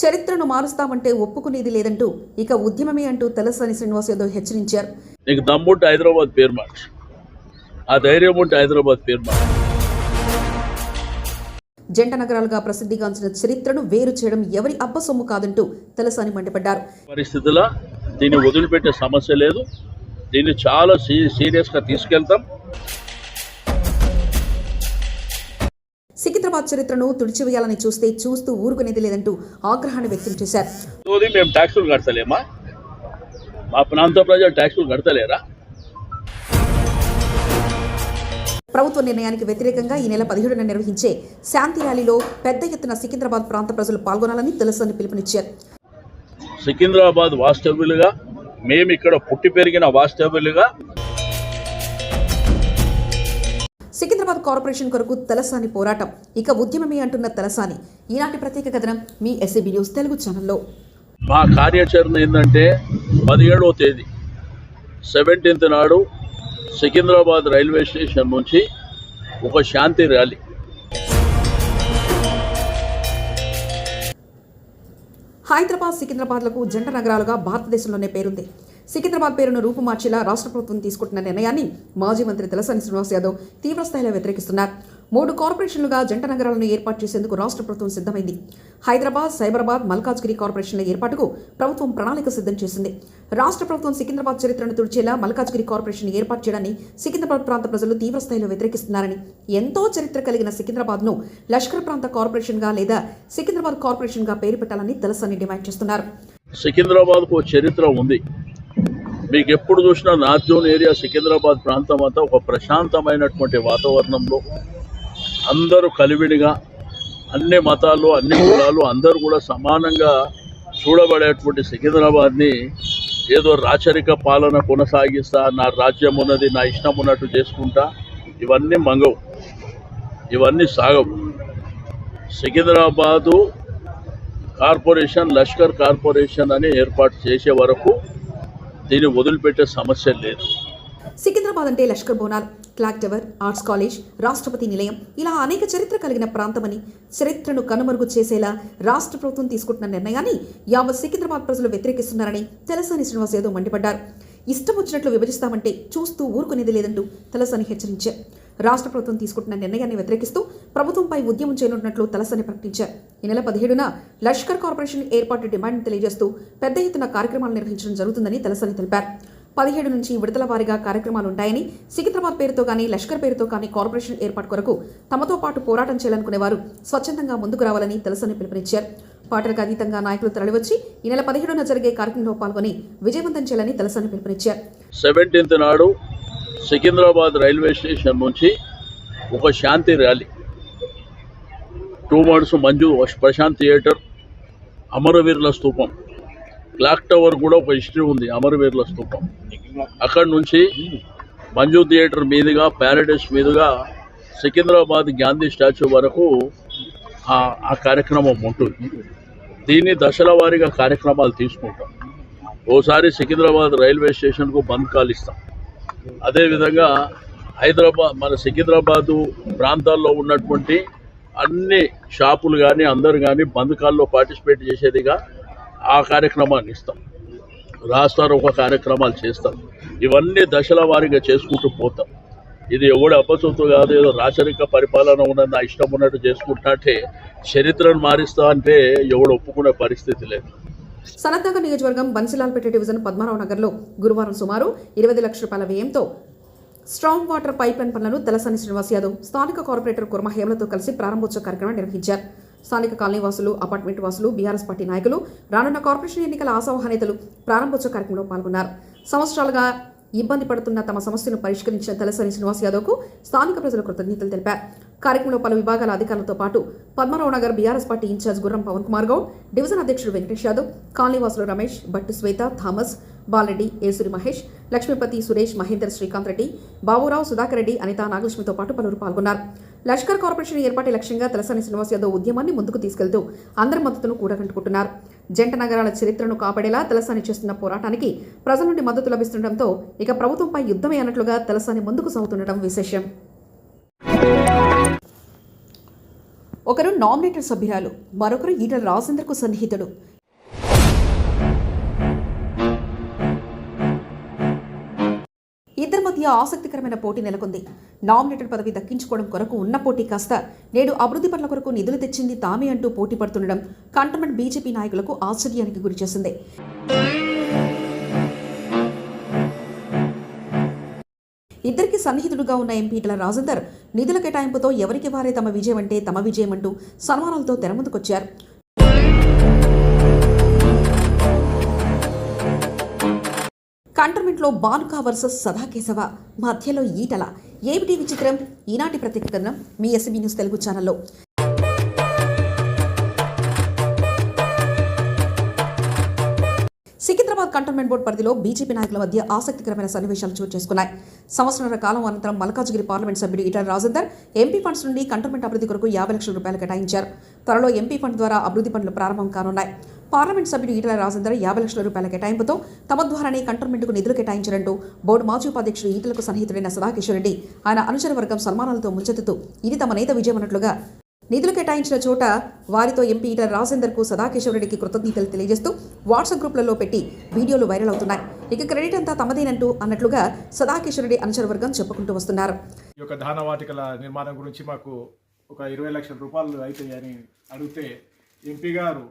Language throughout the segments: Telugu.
చరిత్రను మారుస్తామంటే ఒప్పుకునేది లేదంటూ ఇక ఉద్యమమే అంటూ తలసాని శ్రీనివాస్ యాదవ్ హెచ్చరించారు. నీకు దమ్ముంటే హైదరాబాద్ పేరు ఆ ధైర్యం ఉంటే హైదరాబాద్ పేరు జంట నగరాలుగా ప్రసిద్ధిగాంచిన చరిత్రను వేరు చేయడం ఎవరి అబ్బ సొమ్ము కాదంటూ తలసాని మండిపడ్డారు. పరిస్థితుల్లో దీన్ని వదిలిపెట్టే సమస్య లేదు. దీన్ని చాలా సీ సీరియస్గా తీసుకెళ్తాం. సికింద్రాబాద్ చరిత్రను తుడిచివేయాలని చూస్తే చూస్తూ ఊరుకునేది లేదంటూ ఆగ్రహాన్ని వ్యక్తం చేశారు. మేము ట్యాక్సులు కడతలేమా? మా ప్రాంత ప్రజలు ట్యాక్సులు కడతలేరా? ప్రభుత్వ నిర్ణయానికి వ్యతిరేకంగా ఈ నెల పదిహేడున నిర్వహించే శాంతి ర్యాలీలో పెద్ద ఎత్తున సికింద్రాబాద్ ప్రాంత ప్రజలు పాల్గొనాలని తలసాని పిలుపునిచ్చారు. సికింద్రాబాద్ వాస్తవ్యులుగా మేము ఇక్కడ పుట్టి పెరిగిన వాస్తవ్యులుగా సికింద్రాబాద్ కార్పొరేషన్ కొరకు తలసాని పోరాటం. ఇక ఉద్యమమే అంటున్న తలసాని. ఈనాటి ప్రత్యేక కథనం మీ ఎస్ఏబీ న్యూస్ తెలుగు ఛానల్లో. మా కార్యాచరణ ఏంటంటే పదిహేడవ తేదీ సెవెంటీన్త్ నాడు సికింద్రాబాద్ రైల్వే స్టేషన్ నుంచి ఒక శాంతి ర్యాలీ. హైదరాబాద్ సికింద్రాబాద్లకు జంట నగరాలుగా భారతదేశంలోనే పేరుంది. సికింద్రాబాద్ పేరును రూపుమార్చేలా రాష్ట్ర ప్రభుత్వం తీసుకుంటున్న నిర్ణయాన్ని మాజీ మంత్రి తలసాని శ్రీనివాస్ యాదవ్ తీవ్రస్థాయిలో వ్యతిరేకిస్తున్నారు. మూడు కార్పొరేషన్లుగా జంట నగరాలను ఏర్పాటు చేసేందుకు రాష్ట్ర ప్రభుత్వం సిద్ధమైంది. హైదరాబాద్ సైబరాబాద్ మల్కాజ్గిరి కార్పొరేషన్ల ఏర్పాటుకు ప్రభుత్వం ప్రణాళిక సిద్ధం చేసింది. రాష్ట్ర ప్రభుత్వం సికింద్రాబాద్ చరిత్రను తుడిచేలా మల్కాజ్గిరి కార్పొరేషన్ ఏర్పాటు చేయడాన్ని సికింద్రాబాద్ ప్రాంత ప్రజలు తీవ్రస్థాయిలో వ్యతిరేకిస్తున్నారని ఎంతో చరిత్ర కలిగిన సికింద్రాబాద్ను లష్కర్ ప్రాంత కార్పొరేషన్గా లేదా సికింద్రాబాద్ కార్పొరేషన్గా పేరు పెట్టాలని తలసాని డిమాండ్ చేస్తున్నారు. సికింద్రాబాద్కు చరిత్ర ఉంది. మీకు ఎప్పుడు చూసినా నార్త్ జోన్ ఏరియా సికింద్రాబాద్ ప్రాంతం అంతా ఒక ప్రశాంతమైనటువంటి వాతావరణంలో అందరూ కలివిడిగా అన్ని మతాలు అన్ని కులాలు అందరూ కూడా సమానంగా చూడబడేటువంటి సికింద్రాబాద్ని ఏదో రాచరిక పాలన కొనసాగిస్తా నా రాజ్యం ఉన్నది నా ఇష్టం ఉన్నట్టు చేసుకుంటా ఇవన్నీ మంగవు. ఇవన్నీ సాగవు. సికింద్రాబాదు కార్పొరేషన్ లష్కర్ కార్పొరేషన్ అని ఏర్పాటు చేసే వరకు దీన్ని వదిలిపెట్టే సమస్య లేదు. సికింద్రాబాద్ అంటే Lashkar Bonal clock tower arts college Rashtrapati Nilayam ఇలా అనేక చరిత్ర కలిగిన ప్రాంతమని చరిత్రను కనుమరుగు చేసేలా రాష్ట్ర ప్రభుత్వం తీసుకుంటున్న నిర్ణయాన్ని యావత్ సికింద్రాబాద్ ప్రజలు వ్యతిరేకిస్తున్నారని తలసాని శ్రీనివాస్ యాదవ్ మండిపడ్డారు. ఇష్టం వచ్చినట్లు విభజిస్తామంటే చూస్తూ ఊరుకునేది లేదంటూ తలసాని హెచ్చరించారు. రాష్ట్ర ప్రభుత్వం తీసుకుంటున్న నిర్ణయాన్ని వ్యతిరేకిస్తూ ప్రభుత్వంపై ఉద్యమం చేయనున్నట్లు తలసాని ప్రకటించారు. ఈ నెల పదిహేడున లష్కర్ కార్పొరేషన్ ఏర్పాటు డిమాండ్ తెలియజేస్తూ పెద్ద ఎత్తున కార్యక్రమాలు నిర్వహించడం జరుగుతుందని తలసాని తెలిపారు. పదిహేడు నుంచి విడతల వారీగా కార్యక్రమాలు ఉంటాయని సికింద్రాబాద్ పేరుతో కానీ లష్కర్ పేరుతో కానీ కార్పొరేషన్ ఏర్పాటు కొరకు తమతో పాటు పోరాటం చేయాలనుకునేవారు స్వచ్ఛందంగా ముందుకు రావాలని తలసాని పిలుపునిచ్చారు. పాటలకు అతీతంగా నాయకులు తరలివచ్చి ఈ నెల పదిహేడున జరిగే కార్యక్రమంలో పాల్గొని విజయవంతం చేయాలని తలసాని పిలుపునిచ్చారు. సెవెంటీన్త్ నాడు సికింద్రాబాద్ రైల్వే స్టేషన్ నుంచి ఒక శాంతి rally. Two months Manju Prashant theatre అమరవీరుల స్తూపం క్లాక్ టవర్ కూడా ఒక హిస్టరీ ఉంది అమరవీరుల స్తూపం అక్కడి నుంచి మంజు థియేటర్ మీదుగా ప్యారడైస్ మీదుగా సికింద్రాబాద్ గాంధీ స్టాచ్యూ వరకు ఆ- కార్యక్రమం ఉంటుంది. దీన్ని దశల వారీగా కార్యక్రమాలు తీసుకుంటాం. ఓసారి సికింద్రాబాద్ రైల్వే స్టేషన్కు బంద్ కాలిస్తాం అదేవిధంగా హైదరాబాద్ మన సికింద్రాబాదు ప్రాంతాల్లో ఉన్నటువంటి అన్ని షాపులు కానీ అందరు కానీ బంధుకాల్లో పార్టిసిపేట్ చేసేదిగా ఆ కార్యక్రమాన్ని ఇస్తాం. రాస్తారు ఒక కార్యక్రమాలు చేస్తాం. ఇవన్నీ దశల వారీగా చేసుకుంటూ పోతాం. ఇది ఎవడు అప్పసొత్తు కాదు ఏదో రాచరిక పరిపాలన ఉన్నది నా ఇష్టం ఉన్నట్టు చేసుకుంటున్నట్టే చరిత్రను మారిస్తా అంటే ఎవడు ఒప్పుకునే పరిస్థితి లేదు. సనత్నగర్ నియోజకవర్గం బన్సిలాల్పేట డివిజన్ పద్మారావు నగర్లో గురువారం సుమారు ఇరవై లక్షల రూపాయల వ్యయంతో స్ట్రాంగ్ వాటర్ పైప్ లైన్ పనులను తలసాని శ్రీనివాస్ యాదవ్ స్థానిక కార్పొరేటర్ కుర్మ హేమలతో కలిసి ప్రారంభోత్సవ కార్యక్రమం నిర్వహించారు. స్థానిక కాలనీ వాసులు అపార్ట్మెంట్ వాసులు బీఆర్ఎస్ పార్టీ నాయకులు రానున్న కార్పొరేషన్ ఎన్నికల ఆశావహ నేతలు ప్రారంభోత్సవ కార్యక్రమంలో పాల్గొన్నారు. సంవత్సరాలుగా ఇబ్బంది పడుతున్న తమ సమస్యను పరిష్కరించిన తలసాని శ్రీనివాస్ యాదవ్కు స్థానిక ప్రజలు కృతజ్ఞతలు తెలిపారు. కార్యక్రమంలో పలు విభాగాల అధికారులతో పాటు Padmarao Nagar BRS party in charge Gurram Pavan Kumar Goud division అధ్యక్షుడు వెంకటేష్ యాదవ్ కాలనీవాసులు రమేష్ భట్టు శ్వేత థామస్ బాలరెడ్డి ఏసురి మహేష్ లక్ష్మీపతి సురేష్ మహేందర్ శ్రీకాంత్ రెడ్డి బాబురావు సుధాకర్ రెడ్డి అనిత నాగలక్ష్మితో పాటు పలువురు పాల్గొన్నారు. లష్కర్ కార్పొరేషన్ ఏర్పాటు లక్ష్యంగా తలసాని శ్రీనివాస్ యాదవ్ ఉద్యమాన్ని ముందుకు తీసుకెళ్తూ అందరి మద్దతును కూడగంటుకుంటున్నారు జంట నగరాల చరిత్రను కాపాడేలా తలసాని చేస్తున్న పోరాటానికి ప్రజల నుండి మద్దతు లభిస్తుండటంతో ఇక ప్రభుత్వంపై యుద్ధమే అన్నట్లుగా తలసాని ముందుకు సాగుతుండటం విశేషం. ఒకరు నామినేటెడ్ సభ్యురాలు మరొకరు ఈటల రాజేందర్కు సన్నిహితుడు. ఇద్దరి మధ్య ఆసక్తికరమైన పోటీ నెలకొంది. నామినేటెడ్ పదవి దక్కించుకోవడం కొరకు ఉన్న పోటీ కాస్త నేడు అభివృద్ధి పనుల కొరకు నిధులు తెచ్చింది తామే అంటూ పోటీ పడుతుండడం కంటోన్మెంట్ బీజేపీ నాయకులకు ఆశ్చర్యానికి గురిచేసింది. ఇద్దరికి సన్నిహితుడుగా ఉన్న ఎంపీటీల ఈటల రాజేందర్ నిధుల కేటాయింపుతో ఎవరికి వారే తమ విజయం అంటే తమ విజయం అంటూ సన్మానాలతో తెరముందుకొచ్చారు కంటర్మెంట్లో బానుకా వర్సెస్ సదాకేశవ మధ్యలో ఈటల. ఏమిటి విచిత్రం ఈనాటి ప్రత్యేక కథనం మీ ఎస్బీ న్యూస్ తెలుగు ఛానల్లో. కంటోన్మెంట్ బోర్డు పరిధిలో బీజేపీ నాయకుల మధ్య ఆసక్తికరమైన సన్నివేశాలు చోటు చేసుకున్నాయి. సంవత్సరాల కాలం అనంతరం మల్కాజ్గిరి పార్లమెంట్ సభ్యుడు ఈటల రాజేందర్ ఎంపీ ఫండ్స్ నుండి కంటోన్మెంట్ అభివృద్ధి కొరకు యాభై లక్షల రూపాయలు కేటాయించారు. త్వరలో ఎంపీ ఫండ్ ద్వారా అభివృద్ధి పనులు ప్రారంభం కానున్నాయి. పార్లమెంట్ సభ్యుడు ఈటల రాజేందర్ యాభై లక్షల రూపాయల కేటాయింపుతో తమ ద్వారానే కంటోన్మెంట్కు నిధులు కేటాయించారంటూ బోర్డు మాజీ ఉపాధ్యక్షుడు ఈటలకు సన్నిహితుడైన సదాకిషోర్ రెడ్డి ఆయన అనుచర వర్గం సన్మానాలతో ముంచెత్తుతూ ఇది తమ నేత విజయం అన్నట్లుగా నిధులు కేటాయించిన చోట వారితో ఎంపీ ఈటల రాజేందర్కు సదాకిషోర్ రెడ్డికి కృతజ్ఞతలు తెలియజేస్తూ వాట్సాప్ గ్రూప్లలో పెట్టి వీడియోలు వైరల్ అవుతున్నాయి. ఇక క్రెడిట్ అంతా తమదేనంటూ అన్నట్లుగా సదాకిషోరెడ్డి రెడ్డి వర్గం చెప్పుకుంటూ వస్తున్నారు. ఈ యొక్క ధానవాటికల నిర్మాణం గురించి మాకు ఒక ఇరవై లక్షల రూపాయలు అవుతాయని అడిగితే ఎంపీ గారు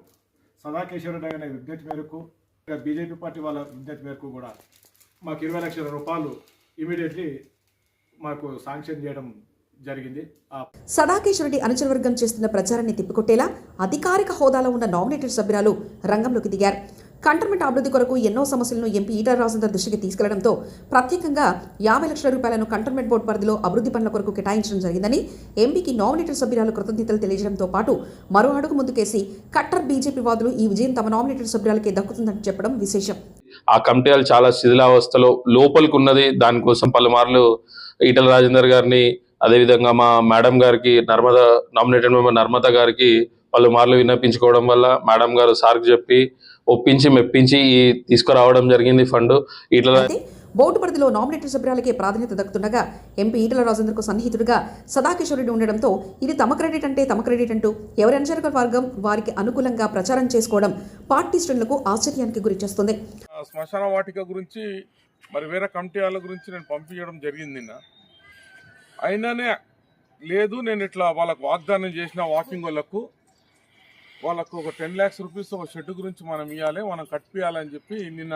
సదాకిషోరెడ్డి అనే విజ్ఞప్తి మేరకు బీజేపీ పార్టీ వాళ్ళ విజ్ఞప్తి మేరకు కూడా మాకు ఇరవై లక్షల రూపాయలు ఇమీడియట్లీ మాకు శాంక్షన్ చేయడం జరిగింది. ఆ సదాకేశ్వర రెడ్డి అనుచర వర్గం చేస్తున్న ప్రచారాన్ని తిప్పికొట్టేలా అధికారిక హోదాలో ఉన్న నామినేటెడ్ సభ్యురాలు రంగంలోకి దిగారు. కంటోన్మెంట్ అభివృద్ధి కొరకు ఎన్నో సమస్యలను ఎంపీ ఈటల రాజేందర్ దృష్టికి తీసుకెళ్ళడంతో ప్రత్యేకంగా యాభై లక్షల రూపాయలను కంటోన్మెంట్ బోర్డు పరిధిలో అభివృద్ధి పనుల కొరకు కేటాయించడం జరిగిందని ఎంపీకి నామినేటెడ్ సభ్యురాలు కృతజ్ఞతలు తెలియజేయడంతో పాటు మరో అడుగు ముందుకేసి కట్టర్ బీజేపీ వాదులు ఈ విజయం తమ నామినేటెడ్ సభ్యురాలకే దక్కుతుందని చెప్పడం విశేషం. ఆ కమిటీలు చాలా శిథిలావస్థలో లోపలికి ఉన్నది. దానికోసం పలుమార్లు ఈటల రాజేందర్ గారిని అదేవిధంగా మా మేడం గారికి నర్మద నామినేటెడ్ మెంబర్ నర్మద గారికి పలుమార్లు విన్నపించుకోవడం వల్ల మేడం గారు సార్కి చెప్పి ఒప్పించి మెప్పించి ఈ తీసుకురావడం జరిగింది ఫండ్. అయితే బోర్డు పరిధిలో నామినేటెడ్ సభ్యురాలకే ప్రాధాన్యత దక్కుతుండగా ఎంపీ ఈటల రాజేందర్కు సన్నిహితుడిగా సదాకిషోర్ రెడ్డి ఉండడంతో ఇది తమ క్రెడిట్ అంటే తమ క్రెడిట్ అంటూ ఎవరి అనుచరక వర్గం వారికి అనుకూలంగా ప్రచారం చేసుకోవడం పార్టీ శ్రేణులకు ఆశ్చర్యానికి గురిచేస్తుంది శ్మశాన వాటిక గురించి మరి వేరే కమిటీ వాళ్ళ గురించి నేను పంపించడం జరిగింది నిన్న. అయినానే లేదు నేను ఇట్లా వాళ్ళకు వాగ్దానం చేసిన వాకింగ్ వాళ్ళకు వాళ్ళకు ఒక టెన్ ల్యాక్స్ రూపీస్ ఒక షెడ్ గురించి మనం ఇవ్వాలి మనం కట్టియాలని చెప్పి నిన్న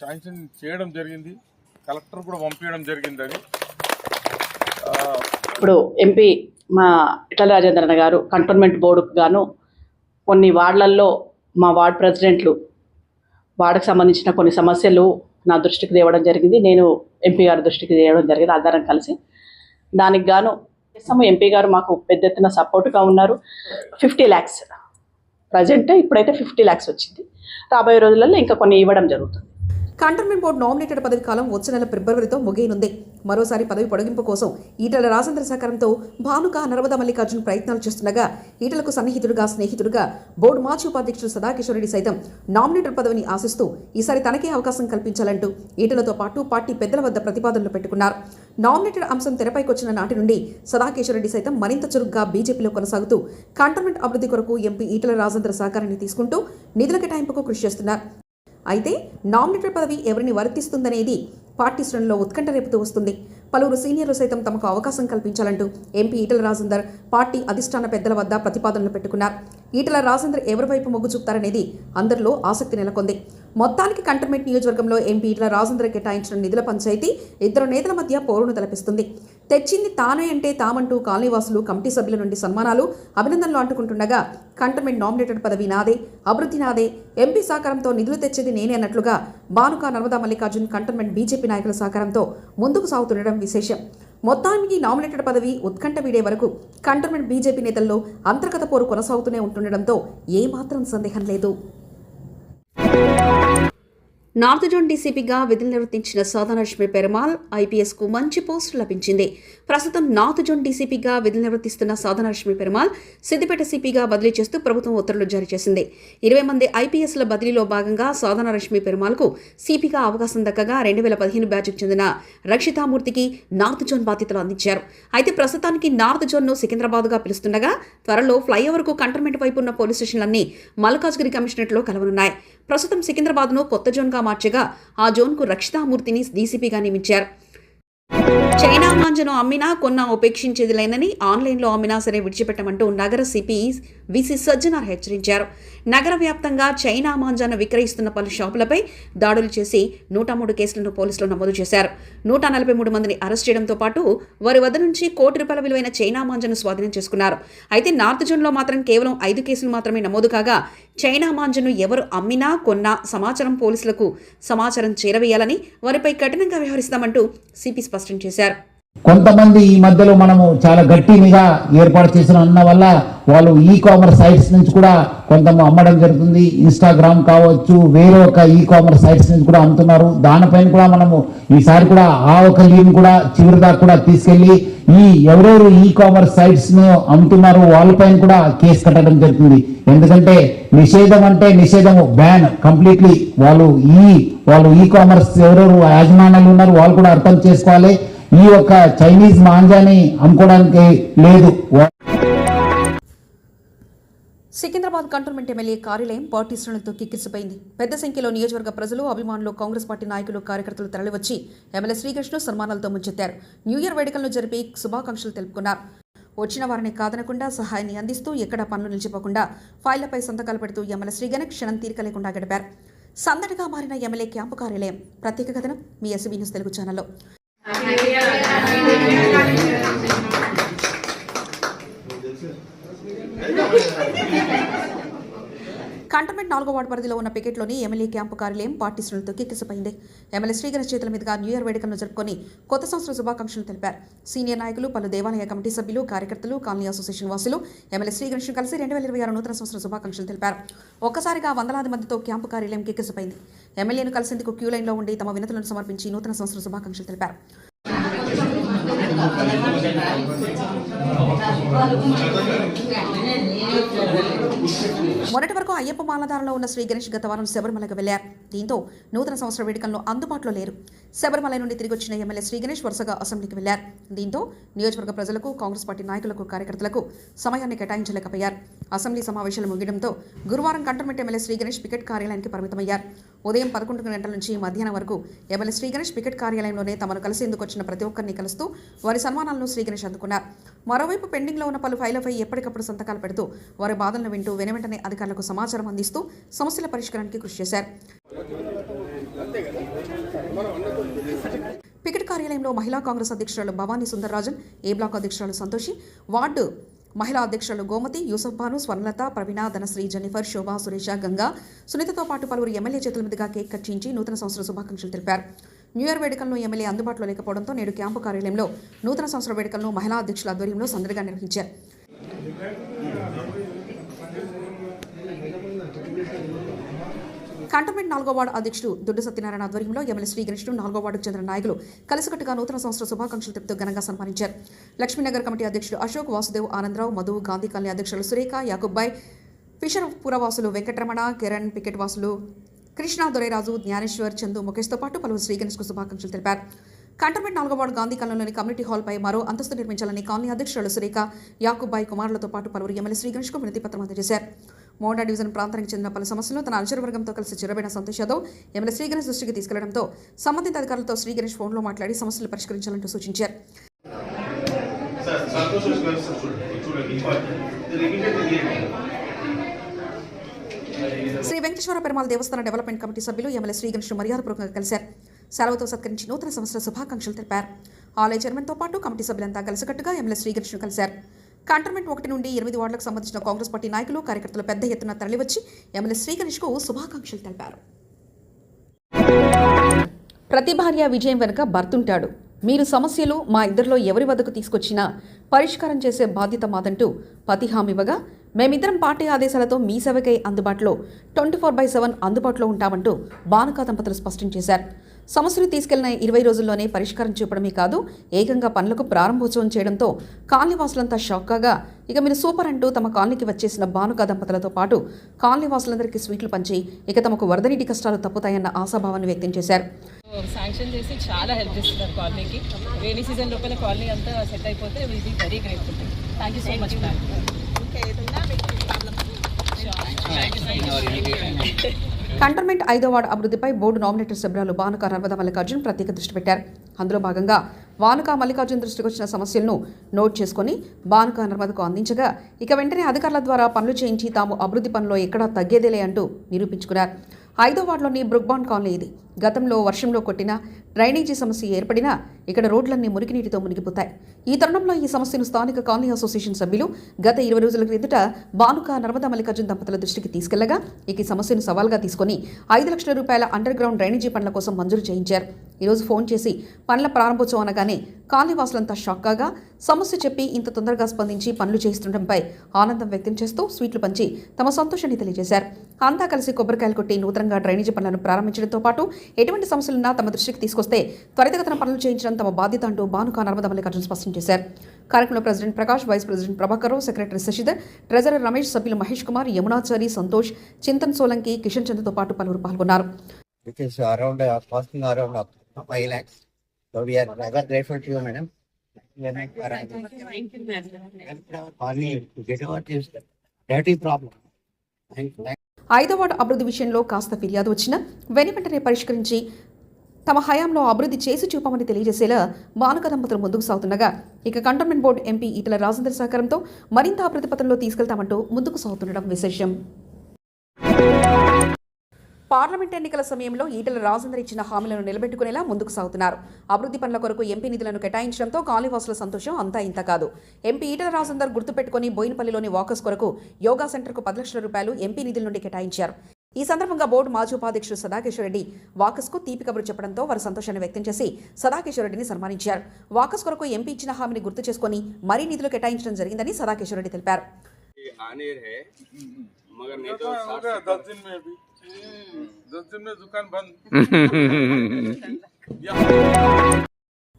శాంక్షన్ చేయడం జరిగింది. కలెక్టర్ కూడా పంపించడం జరిగింది అది. ఇప్పుడు ఎంపీ మా ఇటల రాజేంద్రన్న గారు కంటోన్మెంట్ బోర్డుకు గాను కొన్ని వార్డులలో మా వార్డ్ ప్రెసిడెంట్లు వార్డుకు సంబంధించిన కొన్ని సమస్యలు నా దృష్టికి తేవడం జరిగింది. నేను ఎంపీ గారి దృష్టికి తేవడం జరిగింది. అందరం కలిసి దానికి గాను ఎస్ఎం ఎంపీ గారు మాకు పెద్ద ఎత్తున సపోర్ట్గా ఉన్నారు. ఫిఫ్టీ ల్యాక్స్ ప్రజెంట్ ఇప్పుడైతే ఫిఫ్టీ ల్యాక్స్ వచ్చింది. రాబోయే రోజులలో ఇంకా కొన్ని ఇవ్వడం జరుగుతుంది. కంటోన్మెంట్ బోర్డు నామినేటెడ్ పదవి కాలం వచ్చే నెల ఫిబ్రవరితో ముగియనుంది. మరోసారి పదవి పొడిగింపు కోసం ఈటల రాజేంద్ర సహకారంతో భానుక నర్మద మల్లికార్జున్ ప్రయత్నాలు చేస్తుండగా ఈటలకు సన్నిహితుడుగా స్నేహితుడుగా బోర్డు మాజీ ఉపాధ్యక్షుడు సదాకిషోరెడ్డి సైతం నామినేటర్ పదవిని ఆశిస్తూ ఈసారి తనకే అవకాశం కల్పించాలంటూ ఈటలతో పాటు పార్టీ పెద్దల వద్ద ప్రతిపాదనలు పెట్టుకున్నారు. నామినేటెడ్ అంశం తెరపైకొచ్చిన నాటి నుండి సదాకేశ్వర రెడ్డి సైతం మరింత చురుగ్గా బీజేపీలో కొనసాగుతూ కంటోన్మెంట్ అభివృద్ధి కొరకు ఎంపీ ఈటల రాజేంద్ర సహకారాన్ని తీసుకుంటూ నిధుల కేటాయింపుకు కృషి చేస్తున్నారు. అయితే నామినేటర్ పదవి ఎవరిని వర్తిస్తుందనేది పార్టీ శ్రేణుల్లో ఉత్కంఠ రేపుతూ వస్తుంది. పలువురు సీనియర్లు సైతం తమకు అవకాశం కల్పించాలంటూ ఎంపీ ఈటల రాజేందర్ పార్టీ అధిష్టాన పెద్దల వద్ద ప్రతిపాదనలు పెట్టుకున్నారు. ఈటల రాజేందర్ ఎవరి వైపు మొగ్గు చూపుతారనేది అందరిలో ఆసక్తి నెలకొంది. మొత్తానికి కంటర్మెంట్ నియోజకవర్గంలో ఎంపీ ఈటల రాజేందర్ కేటాయించిన నిధుల పంచాయతీ ఇద్దరు నేతల మధ్య పోరును తలపిస్తుంది. తెచ్చింది తానే అంటే తామంటూ కాలనీవాసులు కమిటీ సభ్యుల నుండి సన్మానాలు అభినందనలు అంటుకుంటుండగా కంటోన్మెంట్ నామినేటెడ్ పదవి నాదే అభివృద్ధి నాదే ఎంపీ సహకారంతో నిధులు తెచ్చేది నేనే అన్నట్లుగా బానుక నర్మదా మల్లికార్జున్ కంటోన్మెంట్ బీజేపీ నాయకుల సహకారంతో ముందుకు సాగుతుండడం విశేషం. మొత్తానికి నామినేటెడ్ పదవి ఉత్కంఠ వీడే వరకు కంటోన్మెంట్ బీజేపీ నేతల్లో అంతర్గత పోరు కొనసాగుతూనే ఉంటుండడంతో ఏమాత్రం సందేహం లేదు. నార్త్ జోన్ డీసీపీగా విధులు నిర్వర్తించిన సాధనలక్ష్మి పెరుమాల్ ఐపీఎస్కు మంచి పోస్టు లభించింది. ప్రస్తుతం నార్త్ జోన్ డీసీపీగా విధులు నిర్వర్తిస్తున్న సాధనలక్ష్మి పెరుమాల్ సిద్దిపేట సిపిగా బదిలీ చేస్తూ ప్రభుత్వం ఉత్తర్వులు జారీ చేసింది. ఇరవై మంది ఐపీఎస్ల బదిలీలో భాగంగా సాధనలక్ష్మి పెరుమాల్కు సిపిగా అవకాశం దక్కగా రెండు వేల పదిహేను బ్యాచ్కు చెందిన రక్షితామూర్తికి నార్త్ జోన్ బాధ్యతలు అందించారు. అయితే ప్రస్తుతానికి నార్త్ జోన్ను సికింద్రాబాద్గా పిలుస్తుండగా త్వరలో ఫ్లైఓవర్కు కంటోన్మెంట్ వైపు ఉన్న పోలీస్ స్టేషన్లన్నీ మల్కాజ్గిరి కమిషనరేట్లో కలవనున్నాయి. ప్రస్తుతం సికింద్రాబాద్ను కొత్త జోన్గా మార్చగా ఆ జోన్కు రక్షితామూర్తిని డీసీపీగా నియమించారు. చైనా మాంజను అమ్మినా కొన్నా ఉపేక్షించేది లేనని ఆన్లైన్లో అమ్మినా సరే విడిచిపెట్టమంటూ నగర సిపి విసి సజ్జనార్ హెచ్చరించారు. నగర వ్యాప్తంగా చైనా మాంజాను విక్రయిస్తున్న పలు షాపులపై దాడులు చేసి నూట మూడు కేసులను పోలీసులు నమోదు చేశారు. నూట నలభై మూడు మందిని అరెస్ట్ చేయడంతో పాటు వారి వద్ద నుంచి కోటి రూపాయల విలువైన చైనా మాంజాను స్వాధీనం చేసుకున్నారు. అయితే నార్త్ జోన్లో మాత్రం కేవలం ఐదు కేసులు మాత్రమే నమోదు కాగా చైనా మాంజను ఎవరు అమ్మినా కొన్నా సమాచారం పోలీసులకు సమాచారం చేరవేయాలని వారిపై కఠినంగా వ్యవహరిస్తామంటూ సిపి స్పష్టం చేశారు. కొంతమంది ఈ మధ్యలో మనము చాలా గట్టి నిఘా ఏర్పాటు చేసిన అన్న వల్ల వాళ్ళు ఈ కామర్స్ సైట్స్ నుంచి కూడా కొంత అమ్మడం జరుగుతుంది. ఇన్స్టాగ్రామ్ కావచ్చు వేరే ఒక ఈ కామర్స్ సైట్స్ నుంచి కూడా అమ్ముతున్నారు. దానిపైన కూడా మనము ఈసారి కూడా ఆ ఒక లీన్ కూడా చివరి దాకా కూడా తీసుకెళ్ళి ఈ ఎవరెవరు ఈ కామర్స్ సైట్స్ను అమ్ముతున్నారు వాళ్ళపైన కూడా కేసు కట్టడం జరుగుతుంది. ఎందుకంటే నిషేధం అంటే నిషేధము బ్యాన్ కంప్లీట్లీ వాళ్ళు ఈ వాళ్ళు ఈ కామర్స్ ఎవరెవరు యాజమాన్యాలు ఉన్నారు వాళ్ళు కూడా అర్థం చేసుకోవాలి. ఈ యొక్క చైనీస్ మాంజాని అమ్ముకోవడానికి లేదు. సికింద్రాబాద్ కంటోన్మెంట్ ఎమ్మెల్యే కార్యాలయం పార్టీ శ్రేణులతో కిక్కిసిపోయింది పెద్ద సంఖ్యలో నియోజకవర్గ ప్రజలు అభిమానులు కాంగ్రెస్ పార్టీ నాయకులు కార్యకర్తలు తరలివచ్చి ఎమ్మెల్యే శ్రీకృష్ణ సన్మానాలతో ముంచెత్తారు. న్యూ ఇయర్ వేడుకలను జరిపి శుభాకాంక్షలు తెలుపుకున్నారు. వచ్చిన వారిని కాదనకుండా సహాయాన్ని అందిస్తూ ఎక్కడ పనులు నిలిచిపోకుండా ఫైళ్ళపై సంతకాలు పెడుతూ ఎమ్మెల్యే శ్రీగణ క్షణం తీరిక లేకుండా గడిపారు. సందడిగా మారిన ఎమ్మెల్యే క్యాంపు కార్యాలయం. ప్రత్యేక కథనం మీ ఎస్బీ న్యూస్ తెలుగు ఛానల్లో. Amén. కంటోన్మెంట్ నాలుగో వార్డు పరిధిలో ఉన్న పికెట్లోని ఎమ్మెల్యే క్యాంపు కార్యాలయం పార్టీ శ్రేణులతో కిక్కిసిపోయింది. ఎమ్మెల్యే శ్రీగణేష్ చేతుల మీదుగా న్యూ ఇయర్ వేడుకలను జరుపుకొని కొత్త సంవత్సర శుభాకాంక్షలు తెలిపారు. సీనియర్ నాయకులు పలు దేవాలయ కమిటీ సభ్యులు కార్యకర్తలు కాలనీ అసోసియేషన్ వాసులు ఎమ్మెల్యే శ్రీగణేష్ కలిసి రెండు వేల ఇరవై ఆరు నూతన సంవత్సర శుభాకాంక్షలు తెలిపారు. ఒక్కసారిగా వందలాది మందితో క్యాంపు కార్యాలయం కిక్కిసిపోయింది. ఎమ్మెల్యేను కలిసేందుకు క్యూ లైన్లో ఉండి తమ వినతులను సమర్పించి నూతన సంవత్సర శుభాకాంక్షలు తెలిపారు. మొన్నటి వరకు అయ్యప్ప మాలధారంలో ఉన్న శ్రీ గణేష్ గత వారం శబరిమలకు వెళ్ళారు దీంతో నూతన సంవత్సర వేడుకల్లో అందుబాటులో లేరు. శబరిమల నుండి తిరిగి వచ్చిన ఎమ్మెల్యే శ్రీ గణేష్ వరుసగా అసెంబ్లీకి వెళ్ళారు దీంతో నియోజకవర్గ ప్రజలకు కాంగ్రెస్ పార్టీ నాయకులకు కార్యకర్తలకు సమయాన్ని కేటాయించలేకపోయారు. అసెంబ్లీ సమావేశాలు ముగియడంతో గురువారం cantonment MLA Shri Ganesh Picket కార్యాలయానికి పరిమితమయ్యారు. ఉదయం పదకొండు గంటల నుంచి మధ్యాహ్నం వరకు ఎమ్మెల్యే శ్రీ గణేష్ పికెట్ కార్యాలయంలోనే తమను కలిసేందుకు వచ్చిన ప్రతి ఒక్కరిని కలుస్తూ వారి సన్మానాలను శ్రీ గణేష్ అందుకున్నారు. మరోవైపు పెండింగ్లో ఉన్న పలు ఫైళ్ళపై ఎప్పటికప్పుడు సంతకాలు పెడుతూ వారి బాధలను వింటూ వెనువెంటనే అధికారులకు సమాచారం అందిస్తూ సమస్యల పరిష్కారానికి కృషి చేశారు పికెట్ కార్యాలయంలో మహిళా కాంగ్రెస్ అధ్యక్షురాలు భవానీ సుందరరాజన్ ఏ బ్లాక్ అధ్యక్షురాలు సంతోషి వార్డు మహిళా అధ్యక్షులు గోమతి యూసఫ్ భాను స్వర్ణలత ప్రవీణ ధనశ్రీ జెనిఫర్ శోభా సురేష గంగా. సునీతతో పాటు పలువురు ఎమ్మెల్యే చేతుల మీదుగా కేక్ కట్టించి నూతన సంవత్సర శుభాకాంక్షలు తెలిపారు. న్యూ ఇయర్ వేడుకలను ఎమ్మెల్యే అందుబాటులో లేకపోవడంతో నేడు క్యాంపు కార్యాలయంలో నూతన సంవత్సర వేడుకలను మహిళా అధ్యక్షుల ఆధ్వర్యంలో సందడిగా నిర్వహించారు. కంటోన్మెంట్ నాలుగో వార్డు అధ్యక్షుడు దుడ్డు సత్యనారాయణ ఆధ్వర్యంలో ఎమ్మెల్యే శ్రీకృష్ణుడు నాలుగో వార్డుకు చెందిన నాయకులు కలిసికట్టుగా నూతన సంవత్సర శుభాకాంక్షలు తెలుపుతూ ఘనంగా సన్మానించారు. లక్ష్మీనగర్ కమిటీ అధ్యక్షుడు అశోక్ వాసుదేవ్ ఆనందరావు మధు గాంధీ కాలనీ అధ్యక్షులు సురేఖ యాకుబ్బాయ్ ఫిషర్ పురవాసులు వెంకటరమణ కిరణ్ పికెట్ వాసులు కృష్ణ దొరైరాజు జ్ఞానేశ్వర్ చందు ముఖేష్తో పాటు పలువురు శ్రీ శుభాకాంక్షలు తెలిపారు. కంటోన్మెంట్ నాలుగో వార్డు గాంధీ కాలంలోని కమ్యూనిటీ హాల్పై మరో అంతస్తు నిర్మించాలని కాలనీ అధ్యక్షురాలు సురేఖ యాకుబ్బాయి కుమారులతో పాటు పలువురు ఎమ్మెల్యే శ్రీ గణేష్కు వినతి పత్రం అందజేశారు. మోడా డివిజన్ ప్రాంతానికి చెందిన పలు సమస్యలు తన అనుచర వర్గంతో కలిసి చిరబైన సంతోష్ యాదవ్ ఎమ్మెల్యే శ్రీ గణేష్ దృష్టికి తీసుకెళ్ళడంతో సంబంధిత అధికారులతో శ్రీ గణేష్ ఫోన్లో మాట్లాడి సమస్యలు పరిష్కరించాలంటూ సూచించారు. శ్రీ వెంకటేశ్వర పెరుమాళ్ దేవస్థాన డెవలప్మెంట్ కమిటీ సభ్యులు ఎమ్మెల్యే శ్రీ గణేష్ మర్యాదపూర్వకంగా కలిశారు. సెలవుతో సత్కరించి నూతన సంవత్సర శుభాకాంక్షలు తెలిపారు. ఆలయ చైర్మన్తో పాటు కమిటీ సభ్యులంతా కలిసికట్టుగా ఎమ్మెల్యే శ్రీ గణేష్ను కలిశారు. కంటోన్మెంట్ ఒకటి నుండి ఎనిమిది వార్డులకు సంబంధించిన కాంగ్రెస్ పార్టీ నాయకులు కార్యకర్తలు పెద్ద ఎత్తున తరలివచ్చి ఎమ్మెల్యే శ్రీ కు శుభాకాంక్షలు తెలిపారు. ప్రతి భార్య విజయం వెనుక భర్తుంటాడు. మీరు సమస్యలు మా ఇద్దరిలో ఎవరి వద్దకు తీసుకొచ్చినా పరిష్కారం చేసే బాధ్యత మాదంటూ పతి హామీవగా మేమిద్దరం పార్టీ ఆదేశాలతో మీ సేవకై అందుబాటులో ట్వంటీ ఫోర్ బై సెవెన్ అందుబాటులో ఉంటామంటూ బానుకా దంపతులు స్పష్టం చేశారు. సమస్యలు తీసుకెళ్ళిన ఇరవై రోజుల్లోనే పరిష్కారం చూపడమే కాదు ఏకంగా పనులకు ప్రారంభోత్సవం చేయడంతో కాలనీవాసులంతా షాక్ కాగా ఇక మీరు సూపర్ అంటూ తమ కాలనీకి వచ్చేసిన బానుకా దంపతులతో పాటు కాలనీవాసులందరికీ స్వీట్లు పంచి ఇక తమకు వరద నీటి కష్టాలు తప్పుతాయన్న ఆశాభావాన్ని వ్యక్తం చేశారు. శాంక్షన్ చేసి చాలా హెల్ప్ చేస్తున్నారు కాలనీకి. రైనీ సీజన్ లోపల కాలనీ అంతా సెట్ అయిపోతే will be very grateful. Thank you so much ma'am cantonment ఐదో వార్డు అభివృద్ధిపై బోర్డు నామినేటెడ్ సభ్యులు బానుక నర్మద మల్లికార్జున్ ప్రత్యేక దృష్టి పెట్టారు. అందులో భాగంగా బానుక మల్లికార్జున్ దృష్టికి వచ్చిన సమస్యలను నోట్ చేసుకుని బానుక నర్మదకు అందించగా ఇక వెంటనే అధికారుల ద్వారా పనులు చేయించి తాము అభివృద్ధి పనుల్లో ఎక్కడా తగ్గేదేలే అంటూ నిరూపించుకున్నారు. ఐదో వార్డులోని బ్రుక్బాండ్ కాలనీ ఇది. గతంలో వర్షంలో కొట్టిన డ్రైనేజీ సమస్య ఏర్పడినా ఇక్కడ రోడ్లన్నీ మురికి నీటితో మునిగిపోతాయి. ఈ తరుణంలో ఈ సమస్యను స్థానిక కాలనీ అసోసియేషన్ సభ్యులు గత ఇరవై రోజుల క్రిందట బానుక నర్మదా మల్లికార్జున్ దంపతుల దృష్టికి తీసుకెళ్ళగా ఇక ఈ సమస్యను సవాల్గా తీసుకొని ఐదు లక్షల రూపాయల అండర్ గ్రౌండ్ డ్రైనేజీ పనుల కోసం మంజూరు చేయించారు. ఈరోజు ఫోన్ చేసి పనుల ప్రారంభోత్సవం అనగానే కాలనీవాసులంతా షాక్ కాగా సమస్య చెప్పి ఇంత తొందరగా స్పందించి పనులు చేస్తుండటంపై ఆనందం వ్యక్తం చేస్తూ స్వీట్లు పంచి తమ సంతోషాన్ని తెలియజేశారు. అంతా కలిసి కొబ్బరికాయలు కొట్టి నూతనంగా డ్రైనేజీ పనులను ప్రారంభించడంతో పాటు ఎటువంటి సమస్యలున్నా తమ దృష్టికి తీసుకొస్తే త్వరితగతిన పనులు చేయించడం తమ బాధ్యత అంటూ బానుక నర్మద మల్లికార్జున స్పష్టం చేశారు కార్యక్రమంలో president Prakash vice president Prabhakar secretary Shashidhar treasurer Ramesh సభ్యులు మహేష్ కుమార్ యమునాచారి సంతోష్ చింతన్ సోలంకి కిషన్ చంద్రతో పాటు పలువురు పాల్గొన్నారు which is around uh, costing around uh, five lakhs. So we are rather grateful to you, madam. We are not around. And, Only to get over this dirty problem. Thank thank ఐదో వార్డు అభివృద్ధి విషయంలో కాస్త ఫిర్యాదు వచ్చినా వెని వెంటనే పరిష్కరించి తమ హయాంలో అభివృద్ధి చేసి చూపామని తెలియజేసేలా బానుక దంపతులు ముందుకు సాగుతుండగా ఇక cantonment board MP Etela Rajender సహకారంతో మరింత అభివృద్ధి పత్రంలో తీసుకెళ్తామంటూ ముందుకు సాగుతుండడం విశేషం. పార్లమెంట్ ఎన్నికల సమయంలో ఈటల రాజేందర్ ఇచ్చిన హామీలను నిలబెట్టుకునేలా ముందుకు సాగుతున్నారు. అభివృద్ధి పనుల కొరకు ఎంపీ నిధులను కేటాయించడంతో కాలనీవాసుల సంతోషం అంతా ఇంత కాదు. ఎంపీ ఈటల రాజేందర్ గుర్తుపెట్టుకుని బోయినపల్లిలోని వాకర్స్ కొరకు యోగా సెంటర్కు పది లక్షల రూపాయలు ఎంపీ నిధుల నుండి కేటాయించారు. ఈ సందర్భంగా బోర్డు మాజీ ఉపాధ్యక్షుడు సదాకేశ్వర రెడ్డి వాకస్కు తీపి కబురు చెప్పడంతో వారు సంతోషాన్ని వ్యక్తం చేసి సదాకేశ్వర రెడ్డిని సన్మానించారు. వాకస్ కొరకు ఎంపీ ఇచ్చిన హామీని గుర్తు చేసుకుని మరీ నిధులు కేటాయించడం జరిగిందని సదాకేశ్వర రెడ్డి తెలిపారు.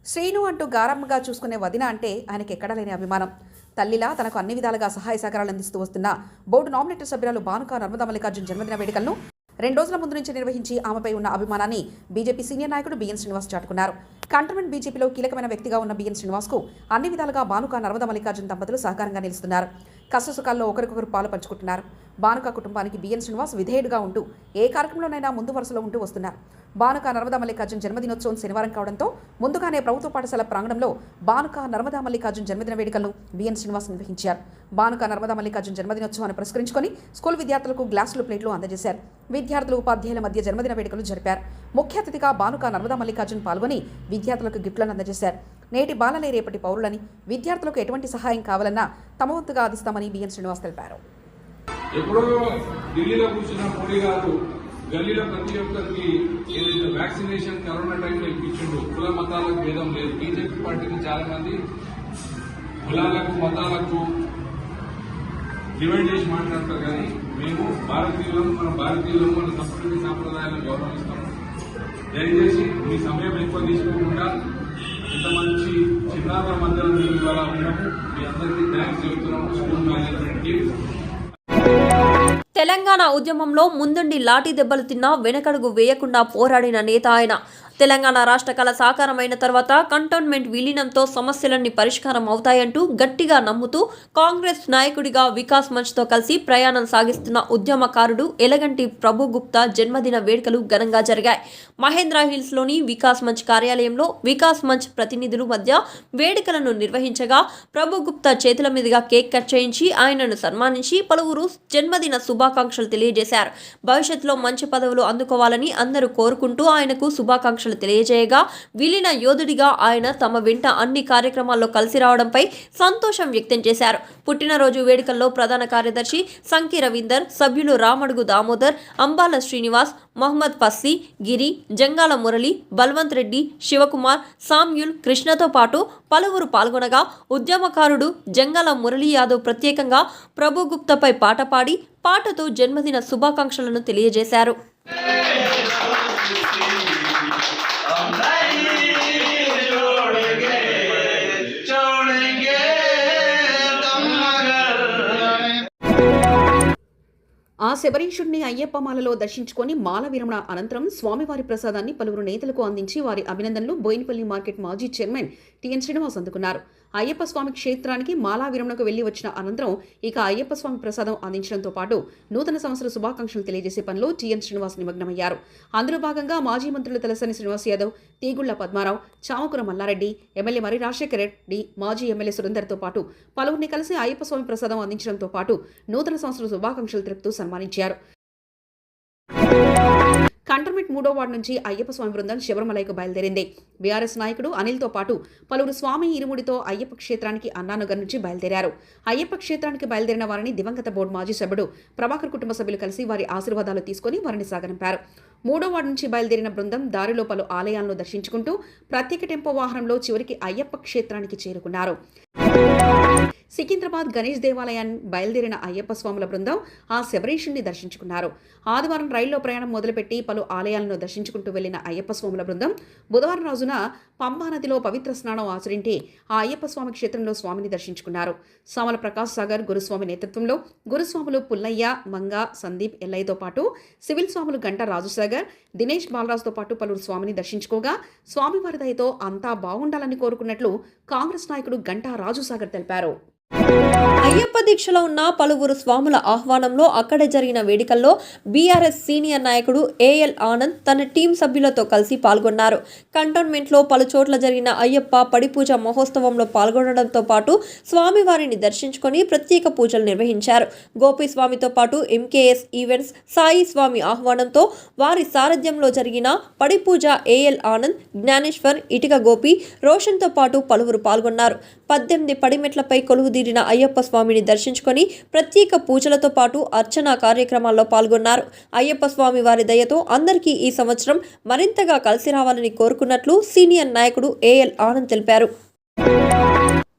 శ్రీను అంటూ గారమ్మగా చూసుకునే వదిన అంటే ఆయనకి ఎక్కడా లేని అభిమానం. తల్లిలా తనకు అన్ని విధాలుగా సహాయ సహకారాలు అందిస్తూ వస్తున్న బోర్డు నామినేటెడ్ సభ్యురాలు బానుక నర్మదా మల్లికార్జున్ జన్మదిన వేడుకలను రెండు రోజుల ముందు నుంచి నిర్వహించి ఆమెపై ఉన్న అభిమానాన్ని బీజేపీ సీనియర్ నాయకుడు బిఎన్ శ్రీనివాస్ చాటుకున్నారు. కంటోన్మెంట్ బీజేపీలో కీలకమైన వ్యక్తిగా ఉన్న బిఎన్ శ్రీనివాస్కు అన్ని విధాలుగా బానుక నర్మద మల్లికార్జున దంపతులు సహకారంగా నిలుస్తున్నారు. కష్టసుఖాల్లో ఒకరికొకరు పాలు పంచుకుంటున్నారు. బానుక కుటుంబానికి బిఎన్ శ్రీనివాస్ విధేయుడుగా ఉంటూ ఏ కార్యక్రమంలోనైనా ముందు వరుసలో ఉంటూ వస్తున్నారు. బానుక నర్మదా మల్లికార్జున్ జన్మదినోత్సవం శనివారం కావడంతో ముందుగానే ప్రభుత్వ పాఠశాల ప్రాంగణంలో బానుక నర్మదా మల్లికార్జున్ జన్మదిన వేడుకలను బిఎన్ శ్రీనివాస్ నిర్వహించారు. బానుక నర్మదా మల్లికార్జున్ జన్మదినోత్సవాన్ని పురస్కరించుకొని స్కూల్ విద్యార్థులకు గ్లాసులు ప్లేట్లు అందజేశారు. విద్యార్థులు ఉపాధ్యాయుల మధ్య జన్మదిన వేడుకలు జరిపారు. ముఖ్య అతిథిగా బానుక నర్మదా మల్లికార్జున్ పాల్గొని విద్యార్థులకు గిఫ్ట్లను అందజేశారు. నేటి బాలలే రేపటి పౌరులని విద్యార్థులకు ఎటువంటి సహాయం కావాలన్నా తమ వంతుగా అందిస్తామని బిఎన్ శ్రీనివాస్ తెలిపారు. ఎప్పుడో ఢిల్లీలో కూర్చున్న మోడీ గారు గల్లీలో ప్రతి ఒక్కరికి ఏదైతే వ్యాక్సినేషన్ కరోనా టైంలో ఇప్పించిండు కుల మతాలకు భేదం లేదు. బీజేపీ పార్టీకి చాలా మంది కులాలకు మతాలకు డివైడ్ చేసి మాట్లాడతారు కానీ మేము భారతీయులను మన భారతీయులను మన సంస్కృతి సాంప్రదాయాలను గౌరవిస్తాము దయచేసి మీ సమయం ఎక్కువ తీసుకోకుండా ఇంత మంచి చిన్నారుల మధ్యలో మేము ఇవాళ ఉన్నాము. మీ అందరికీ థ్యాంక్స్ చెబుతున్నాము. స్కూల్ మేనేజ్మెంట్కి తెలంగాణ ఉద్యమంలో ముందుండి లాఠీ దెబ్బలు తిన్నా వెనకడుగు వేయకుండా పోరాడిన నేత ఆయన. తెలంగాణ రాష్ట్ర కళ సాకారమైన తర్వాత కంటోన్మెంట్ విలీనంతో సమస్యలన్నీ పరిష్కారం అవుతాయంటూ గట్టిగా నమ్ముతూ కాంగ్రెస్ నాయకుడిగా వికాస్ మంచ్తో కలిసి ప్రయాణం సాగిస్తున్న ఉద్యమకారుడు ఎలగంటి ప్రభు గుప్తా జన్మదిన వేడుకలు ఘనంగా జరిగాయి. మహేంద్ర హిల్స్లోని వికాస్ మంచ్ కార్యాలయంలో వికాస్ మంచ్ ప్రతినిధులు మధ్య వేడుకలను నిర్వహించగా ప్రభు గుప్తా చేతుల మీదుగా కేక్ కట్ చేయించి ఆయనను సన్మానించి పలువురు జన్మదిన శుభాకాంక్షలు తెలియజేశారు. భవిష్యత్తులో మంచి పదవులు అందుకోవాలని అందరూ కోరుకుంటూ ఆయనకు శుభాకాంక్షలు శుభాకాంక్షలు తెలియజేయగా విలీన యోధుడిగా ఆయన తమ వెంట అన్ని కార్యక్రమాల్లో కలిసి రావడంపై సంతోషం వ్యక్తం చేశారు. పుట్టినరోజు వేడుకల్లో ప్రధాన కార్యదర్శి సంకి రవీందర్ సభ్యులు రామడుగు దామోదర్ అంబాల శ్రీనివాస్ మహమ్మద్ పస్సి గిరి జంగాల మురళి బల్వంత్ రెడ్డి శివకుమార్ సామ్యుల్ కృష్ణతో పాటు పలువురు పాల్గొనగా ఉద్యమకారుడు జంగాల మురళీ యాదవ్ ప్రత్యేకంగా ప్రభుగుప్తపై పాట పాడి పాటతో జన్మదిన శుభాకాంక్షలను తెలియజేశారు. ఆ శబరీషుడిని అయ్యప్పమాలలో దర్శించుకొని మాల విరమణ అనంతరం స్వామివారి ప్రసాదాన్ని పలువురు నేతలకు అందించి వారి అభినందనలు బోయినపల్లి మార్కెట్ మాజీ చైర్మన్ టిఎన్ శ్రీనివాస్ అందుకున్నారు. అయ్యప్ప స్వామి క్షేత్రానికి మాలా విరమణకు వెళ్ళి వచ్చిన అనంతరం ఇక అయ్యప్ప స్వామి ప్రసాదం అందించడంతో పాటు నూతన సంవత్సర శుభాకాంక్షలు తెలియజేసే పనిలో టీఎన్ శ్రీనివాస్ నిమగ్నమయ్యారు. అందులో భాగంగా మాజీ మంత్రులు తలసాని శ్రీనివాస్ యాదవ్ తీగుళ్ళ పద్మారావు చామకుర మల్లారెడ్డి ఎమ్మెల్యే మరి రాజశేఖర రెడ్డి మాజీ ఎమ్మెల్యే సురేందర్తో పాటు పలువురిని కలిసి అయ్యప్ప స్వామి ప్రసాదం అందించడంతో పాటు నూతన సంవత్సర శుభాకాంక్షలు తెలుపుతూ సన్మానించారు. కంటర్మెంట్ మూడో వార్డు నుంచి అయ్యప్ప స్వామి బృందం శబరిమలైకు బయలుదేరింది. బీఆర్ఎస్ నాయకుడు అనిల్తో పాటు పలువురు స్వామి ఇరుముడితో అయ్యప్ప క్షేత్రానికి అన్నానగర్ నుంచి బయలుదేరారు. అయ్యప్ప క్షేత్రానికి బయలుదేరిన వారిని దివంగత బోర్డు మాజీ సభ్యుడు ప్రభాకర్ కుటుంబ సభ్యులు కలిసి వారి ఆశీర్వాదాలు తీసుకుని వారిని సాగనంపారు. మూడో వార్డు నుంచి బయలుదేరిన బృందం దారిలో పలు ఆలయాలను దర్శించుకుంటూ ప్రత్యేక టెంపో వాహనంలో చివరికి అయ్యప్ప క్షేత్రానికి చేరుకున్నారు. సికింద్రాబాద్ గణేష్ దేవాలయాన్ని బయలుదేరిన అయ్యప్ప స్వాముల బృందం ఆ శబరీషుణ్ణి దర్శించుకున్నారు. ఆదివారం రైల్లో ప్రయాణం మొదలుపెట్టి పలు ఆలయాలను దర్శించుకుంటూ వెళ్ళిన అయ్యప్ప స్వాముల బృందం బుధవారం రోజున పంబానదిలో పవిత్ర స్నానం ఆచరించి ఆ అయ్యప్ప స్వామి క్షేత్రంలో స్వామిని దర్శించుకున్నారు. సామల ప్రకాష్ సాగర్ గురుస్వామి నేతృత్వంలో గురుస్వాములు పుల్లయ్య మంగ సందీప్ ఎల్లయ్యతో పాటు సివిల్ స్వాములు గంట రాజుసాగర్ దినేష్ బాలరాజుతో పాటు పలువురు స్వామిని దర్శించుకోగా స్వామివారి దయతో అంతా బాగుండాలని కోరుకున్నట్లు కాంగ్రెస్ నాయకుడు గంటా రాజుసాగర్ తెలిపారు. అయ్యప్ప దీక్షలో ఉన్న పలువురు స్వాముల ఆహ్వానంలో అక్కడ జరిగిన వేడుకల్లో బీఆర్ఎస్ సీనియర్ నాయకుడు ఏఎల్ ఆనంద్ తన టీం సభ్యులతో కలిసి పాల్గొన్నారు. కంటోన్మెంట్లో పలు చోట్ల జరిగిన అయ్యప్ప పడిపూజ మహోత్సవంలో పాల్గొనడంతో పాటు స్వామివారిని దర్శించుకొని ప్రత్యేక పూజలు నిర్వహించారు. గోపి స్వామితో పాటు ఎంకేఎస్ ఈవెంట్స్ సాయి స్వామి ఆహ్వానంతో వారి సారథ్యంలో జరిగిన పడిపూజ ఏఎల్ ఆనంద్ జ్ఞానేశ్వర్ ఇటుక గోపి రోషన్తో పాటు పలువురు పాల్గొన్నారు. పద్దెనిమిది పడిమెట్లపై కొలువు తీరిన అయ్యప్ప స్వామిని దర్శించుకొని ప్రత్యేక పూజలతో పాటు అర్చనా కార్యక్రమాల్లో పాల్గొన్నారు. అయ్యప్ప స్వామి వారి దయతో అందరికీ ఈ సంవత్సరం మరింతగా కలిసి రావాలని కోరుకున్నట్లు సీనియర్ నాయకుడు ఏఎల్ ఆనంద్ తెలిపారు.